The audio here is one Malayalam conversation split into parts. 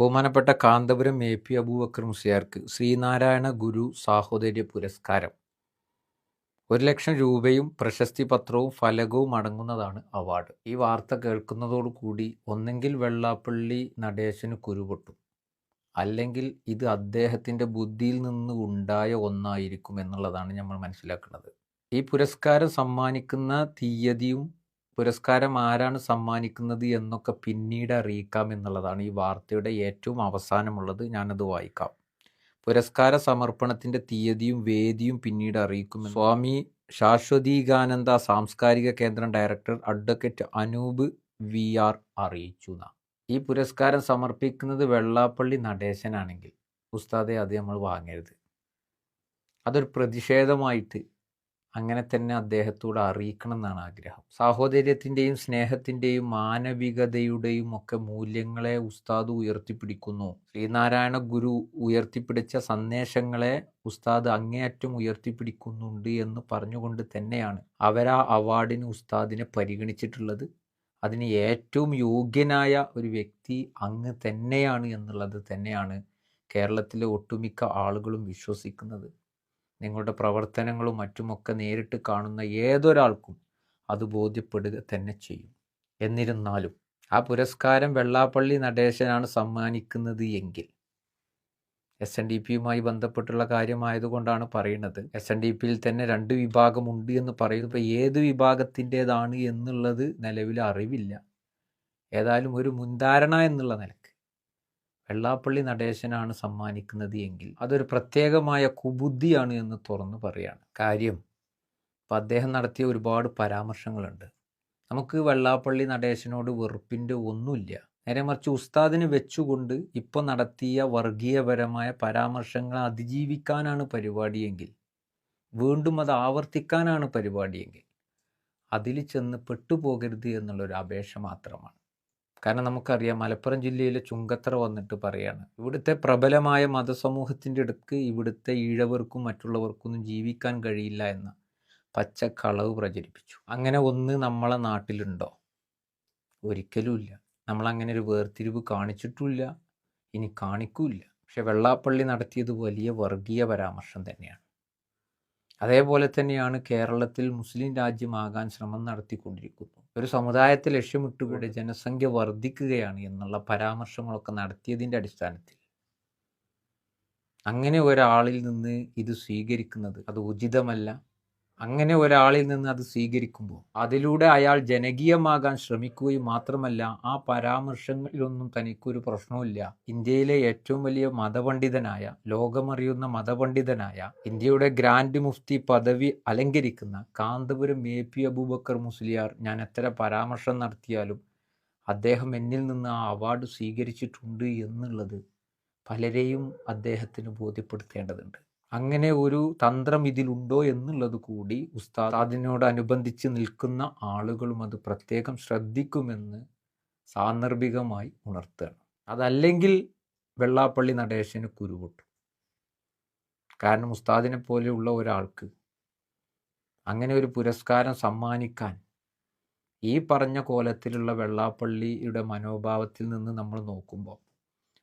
ബഹുമാനപ്പെട്ട കാന്തപുരം എ പി അബൂബക്കർ മുസ്ലിയാർക്ക് ശ്രീനാരായണ ഗുരു സാഹോദര്യ പുരസ്കാരം. ഒരു ലക്ഷം രൂപയും പ്രശസ്തി പത്രവും ഫലകവും അടങ്ങുന്നതാണ് അവാർഡ്. ഈ വാർത്ത കേൾക്കുന്നതോടുകൂടി ഒന്നെങ്കിൽ വെള്ളാപ്പള്ളി നടേശന് കുരുപൊട്ടും. അല്ലെങ്കിൽ ഇത് അദ്ദേഹത്തിന്റെ ബുദ്ധിയിൽ നിന്ന് ഉണ്ടായ ഒന്നായിരിക്കും എന്നുള്ളതാണ് നമ്മൾ മനസ്സിലാക്കുന്നത്. ഈ പുരസ്കാരം സമ്മാനിക്കുന്ന തീയതിയും പുരസ്കാരം ആരാണ് സമ്മാനിക്കുന്നത് എന്നൊക്കെ പിന്നീട് അറിയിക്കാം എന്നുള്ളതാണ് ഈ വാർത്തയുടെ ഏറ്റവും അവസാനമുള്ളത്. ഞാനത് വായിക്കാം. പുരസ്കാര സമർപ്പണത്തിന്റെ തീയതിയും വേദിയും പിന്നീട് അറിയിക്കും സ്വാമി ശാശ്വതീകാനന്ദ സാംസ്കാരിക കേന്ദ്രം director advocate Anoop V R അറിയിച്ചു. ഈ പുരസ്കാരം സമർപ്പിക്കുന്നത് വെള്ളാപ്പള്ളി നടേശനാണെങ്കിൽ. ഉസ്താദെ അത് നമ്മൾ വാങ്ങരുത്. അതൊരു പ്രതിഷേധമായിട്ട് അങ്ങനെ തന്നെ അദ്ദേഹത്തോട് അറിയിക്കണം എന്നാണ് ആഗ്രഹം. സാഹോദര്യത്തിന്റെയും സ്നേഹത്തിന്റെയും മാനവികതയുടെയും ഒക്കെ മൂല്യങ്ങളെ ഉസ്താദ് ഉയർത്തിപ്പിടിക്കുന്നു. ശ്രീനാരായണ ഗുരു ഉയർത്തിപ്പിടിച്ച സന്ദേശങ്ങളെ ഉസ്താദ് അങ്ങേയറ്റം ഉയർത്തിപ്പിടിക്കുന്നുണ്ട് എന്ന് പറഞ്ഞുകൊണ്ട് തന്നെയാണ് അവരാ അവാർഡിന് ഉസ്താദിനെ പരിഗണിച്ചിട്ടുള്ളത്. അതിന് ഏറ്റവും യോഗ്യനായ ഒരു വ്യക്തി അങ്ങ് തന്നെയാണ് എന്നുള്ളത് തന്നെയാണ് കേരളത്തിലെ ഒട്ടുമിക്ക ആളുകളും വിശ്വസിക്കുന്നത്. നിങ്ങളുടെ പ്രവർത്തനങ്ങളും മറ്റുമൊക്കെ നേരിട്ട് കാണുന്ന ഏതൊരാൾക്കും അത് ബോധ്യപ്പെടുക തന്നെ ചെയ്യും. എന്നിരുന്നാലും ആ പുരസ്കാരം വെള്ളാപ്പള്ളി നടേശനാണ് സമ്മാനിക്കുന്നത് എങ്കിൽ എസ് എൻ ഡി പിയുമായി ബന്ധപ്പെട്ടുള്ള കാര്യമായതുകൊണ്ടാണ് പറയുന്നത്. എസ് എൻ ഡി പിയിൽ തന്നെ രണ്ട് വിഭാഗമുണ്ട് എന്ന് പറയുന്നത് ഇപ്പോൾ ഏത് വിഭാഗത്തിന്റെതാണ് എന്നുള്ളത് നിലവിൽ അറിവില്ല. ഏതായാലും ഒരു മുൻധാരണ എന്നുള്ള നിലയ്ക്ക് വെള്ളാപ്പള്ളി നടേശനാണ് സമ്മാനിക്കുന്നത് എങ്കിൽ അതൊരു പ്രത്യേകമായ കുബുദ്ധിയാണ് എന്ന് തുറന്നു പറയാണ്. കാര്യം ഇപ്പം അദ്ദേഹം നടത്തിയ ഒരുപാട് പരാമർശങ്ങളുണ്ട്. നമുക്ക് വെള്ളാപ്പള്ളി നടേശനോട് വെറുപ്പിന്റെ ഒന്നുമില്ല. നേരെ മറിച്ച് ഉസ്താദിന് വെച്ചുകൊണ്ട് ഇപ്പോൾ നടത്തിയ വർഗീയപരമായ പരാമർശങ്ങളെ അതിജീവിക്കാനാണ് പരിപാടിയെങ്കിൽ വീണ്ടും അത് ആവർത്തിക്കാനാണ് പരിപാടിയെങ്കിൽ അതിൽ ചെന്ന് പെട്ടുപോകരുത് എന്നുള്ളൊരു അപേക്ഷ മാത്രമാണ്. കാരണം നമുക്കറിയാം മലപ്പുറം ജില്ലയിലെ ചുങ്കത്തറ വന്നിട്ട് പറയാണ്. ഇവിടുത്തെ പ്രബലമായ മതസമൂഹത്തിന്റെ അടുക്ക് ഇവിടുത്തെ ഈഴവർക്കും മറ്റുള്ളവർക്കൊന്നും ജീവിക്കാൻ കഴിയില്ല എന്ന പച്ചക്കളവ് പ്രചരിപ്പിച്ചു. അങ്ങനെ ഒന്ന് നമ്മളെ നാട്ടിലുണ്ടോ? ഒരിക്കലുമില്ല നമ്മളങ്ങനെ ഒരു വേർതിരിവ് കാണിച്ചിട്ടില്ല ഇനി കാണിക്കൂല പക്ഷെ വെള്ളാപ്പള്ളി നടത്തിയത് വലിയ വർഗീയ പരാമർശം തന്നെയാണ്. അതേപോലെ തന്നെയാണ് കേരളത്തിൽ മുസ്ലിം രാജ്യമാകാൻ ശ്രമം നടത്തിക്കൊണ്ടിരിക്കുന്നു ഒരു സമുദായത്തെ ലക്ഷ്യമിട്ടുകൊണ്ട് ജനസംഖ്യ വർദ്ധിക്കുകയാണ് എന്നുള്ള പരാമർശങ്ങളൊക്കെ നടത്തിയതിന്റെ അടിസ്ഥാനത്തിൽ. അങ്ങനെ ഒരാളിൽ നിന്ന് ഇത് സ്വീകരിക്കുന്നത് അത് ഉചിതമല്ല. അങ്ങനെ ഒരാളിൽ നിന്ന് അത് സ്വീകരിക്കുമ്പോൾ അതിലൂടെ അയാൾ ജനകീയമാകാൻ ശ്രമിക്കുകയും മാത്രമല്ല ആ പരാമർശങ്ങളിലൊന്നും തനിക്കൊരു പ്രശ്നവുമില്ല. ഇന്ത്യയിലെ ഏറ്റവും വലിയ മതപണ്ഡിതനായ ലോകമറിയുന്ന മതപണ്ഡിതനായ ഇന്ത്യയുടെ ഗ്രാൻഡ് മുഫ്തി പദവി അലങ്കരിക്കുന്ന കാന്തപുരം എ പി അബൂബക്കർ മുസ്ലിയാർ ഞാൻ എത്ര പരാമർശം നടത്തിയാലും അദ്ദേഹം എന്നിൽ നിന്ന് ആ അവാർഡ് സ്വീകരിച്ചിട്ടുണ്ട് എന്നുള്ളത് പലരെയും അദ്ദേഹത്തിന് ബോധ്യപ്പെടുത്തേണ്ടതുണ്ട്. അങ്ങനെ ഒരു തന്ത്രം ഇതിലുണ്ടോ എന്നുള്ളത് കൂടി ഉസ്താദിനോട് അതിനോടനുബന്ധിച്ച് നിൽക്കുന്ന ആളുകളും അത് പ്രത്യേകം ശ്രദ്ധിക്കുമെന്ന് സാന്ദർഭികമായി ഉണർത്തുകയാണ്. അതല്ലെങ്കിൽ വെള്ളാപ്പള്ളി നടേശന് കുരുപൊട്ടും. കാരണം ഉസ്താദിനെ പോലെയുള്ള ഒരാൾക്ക് അങ്ങനെ ഒരു പുരസ്കാരം സമ്മാനിക്കാൻ ഈ പറഞ്ഞ കോലത്തിലുള്ള വെള്ളാപ്പള്ളിയുടെ മനോഭാവത്തിൽ നിന്ന് നമ്മൾ നോക്കുമ്പോൾ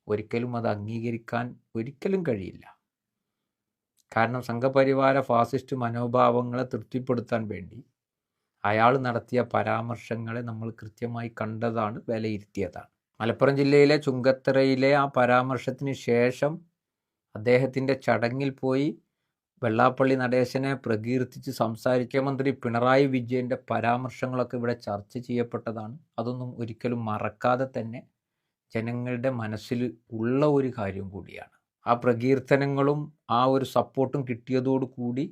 ഒരിക്കലും അത് അംഗീകരിക്കാൻ ഒരിക്കലും കഴിയില്ല. കാരണം സംഘപരിവാര ഫാസിസ്റ്റ് മനോഭാവങ്ങളെ തൃപ്തിപ്പെടുത്താൻ വേണ്ടി അയാൾ നടത്തിയ പരാമർശങ്ങളെ നമ്മൾ കൃത്യമായി കണ്ടതാണ് വിലയിരുത്തിയതാണ്. മലപ്പുറം ജില്ലയിലെ ചുങ്കത്തറയിലെ ആ പരാമർശത്തിന് ശേഷം അദ്ദേഹത്തിന്റെ ചടങ്ങിൽ പോയി വെള്ളാപ്പള്ളി നടേശനെ പ്രകീർത്തിച്ച് സംസാരിക്കുക മന്ത്രി പിണറായി വിജയന്റെ പരാമർശങ്ങളൊക്കെ ഇവിടെ ചർച്ച ചെയ്യപ്പെട്ടതാണ്. അതൊന്നും ഒരിക്കലും മറക്കാതെ തന്നെ ജനങ്ങളുടെ മനസ്സിൽ ഉള്ള ഒരു കാര്യം കൂടിയാണ്. ആ പ്രകീർത്തനങ്ങളും ആ ഒരു സപ്പോർട്ടും കിട്ടിയതോടുകൂടി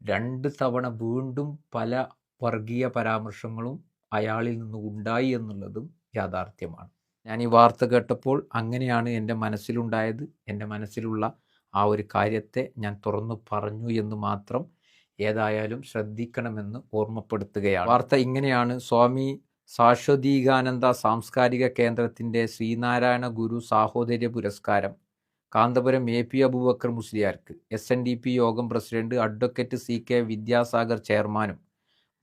രണ്ട് തവണ വീണ്ടും പല വർഗീയ പരാമർശങ്ങളും അയാളിൽ നിന്ന് ഉണ്ടായി എന്നുള്ളതും യാഥാർത്ഥ്യമാണ്. ഞാൻ ഈ വാർത്ത കേട്ടപ്പോൾ അങ്ങനെയാണ് എന്റെ മനസ്സിലുണ്ടായത്. എന്റെ മനസ്സിലുള്ള ആ ഒരു കാര്യത്തെ ഞാൻ തുറന്നു പറഞ്ഞു എന്ന് മാത്രം ഏതായാലും ശ്രദ്ധിക്കണമെന്ന് ഓർമ്മപ്പെടുത്തുകയാണ്. വാർത്ത ഇങ്ങനെയാണ്. സ്വാമി സാശ്വതീകാനന്ദ സാംസ്കാരിക കേന്ദ്രത്തിന്റെ ശ്രീനാരായണ ഗുരു സാഹോദര്യ പുരസ്കാരം കാന്തപുരം എ പി അബൂബക്കർ മുസ്ലിയാർക്ക് എസ് എൻ ഡി പി യോഗം president advocate C K Vidyasagar ചെയർമാനും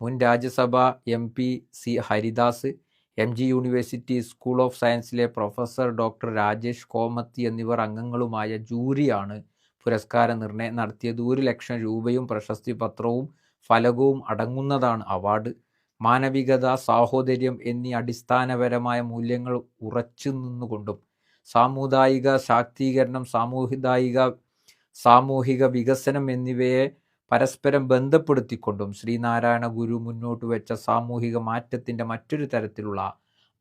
മുൻ Rajyasabha M P C Haridas M G university school of സയൻസിലെ professor doctor Rajesh കോമത്തി എന്നിവർ അംഗങ്ങളുമായ ജൂറിയാണ് പുരസ്കാര നിർണയം നടത്തിയത്. ഒരു ലക്ഷം രൂപയും പ്രശസ്തി പത്രവും ഫലകവും അടങ്ങുന്നതാണ് അവാർഡ്. മാനവികത സാഹോദര്യം എന്നീ അടിസ്ഥാനപരമായ മൂല്യങ്ങൾ ഉറച്ചു നിന്നുകൊണ്ടും സാമുദായിക ശാക്തീകരണം സാമൂഹികായിക സാമൂഹിക വികസനം എന്നിവയെ പരസ്പരം ബന്ധപ്പെടുത്തിക്കൊണ്ടും ശ്രീനാരായണ ഗുരു മുന്നോട്ട് വെച്ച സാമൂഹിക മാറ്റത്തിന്റെ മറ്റൊരു തരത്തിലുള്ള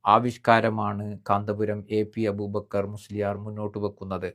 ആവിഷ്കാരമാണ് കാന്തപുരം എ പി അബൂബക്കർ മുസ്ലിയാർ മുന്നോട്ട് വെക്കുന്നത്.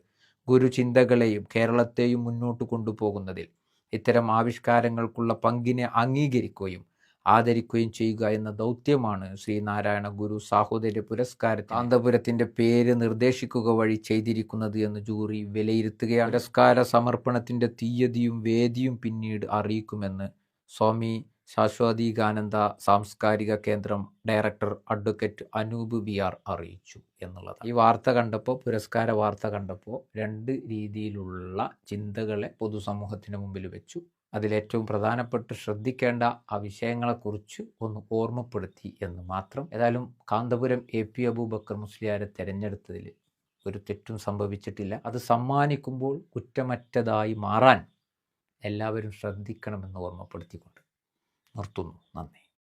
ഗുരുചിന്തകളെയും കേരളത്തെയും മുന്നോട്ട് കൊണ്ടുപോകുന്നതിൽ ഇത്തരം ആവിഷ്കാരങ്ങൾക്കുള്ള പങ്കിനെ അംഗീകരിക്കുകയും ആദരിക്കുകയും ചെയ്യുക എന്ന ദൗത്യമാണ് ശ്രീനാരായണ ഗുരു സാഹോദര്യ പുരസ്കാരത്തിൽ കാന്തപുരത്തിന്റെ പേര് നിർദ്ദേശിക്കുക വഴി ചെയ്തിരിക്കുന്നത് എന്ന് ജൂറി വിലയിരുത്തുകയാണ്. പുരസ്കാര സമർപ്പണത്തിന്റെ തീയതിയും വേദിയും പിന്നീട് അറിയിക്കുമെന്ന് സ്വാമി ശാശ്വതീകാനന്ദ സാംസ്കാരിക കേന്ദ്രം director advocate Anoop B R അറിയിച്ചു എന്നുള്ളത് ഈ വാർത്ത കണ്ടപ്പോൾ പുരസ്കാര വാർത്ത കണ്ടപ്പോൾ രണ്ട് രീതിയിലുള്ള ചിന്തകളെ പൊതുസമൂഹത്തിന് മുമ്പിൽ വെച്ചു. അതിലേറ്റവും പ്രധാനപ്പെട്ട് ശ്രദ്ധിക്കേണ്ട ആ വിഷയങ്ങളെക്കുറിച്ച് ഒന്ന് ഓർമ്മപ്പെടുത്തി എന്ന് മാത്രം. ഏതായാലും കാന്തപുരം എ പി അബൂബക്കർ മുസ്ലിയാരെ തിരഞ്ഞെടുത്തതിൽ ഒരു തെറ്റും സംഭവിച്ചിട്ടില്ല. അത് സമ്മാനിക്കുമ്പോൾ കുറ്റമറ്റതായി മാറാൻ എല്ലാവരും ശ്രദ്ധിക്കണമെന്ന് ഓർമ്മപ്പെടുത്തിക്കൊണ്ട് നിർത്തുന്നു. നന്ദി.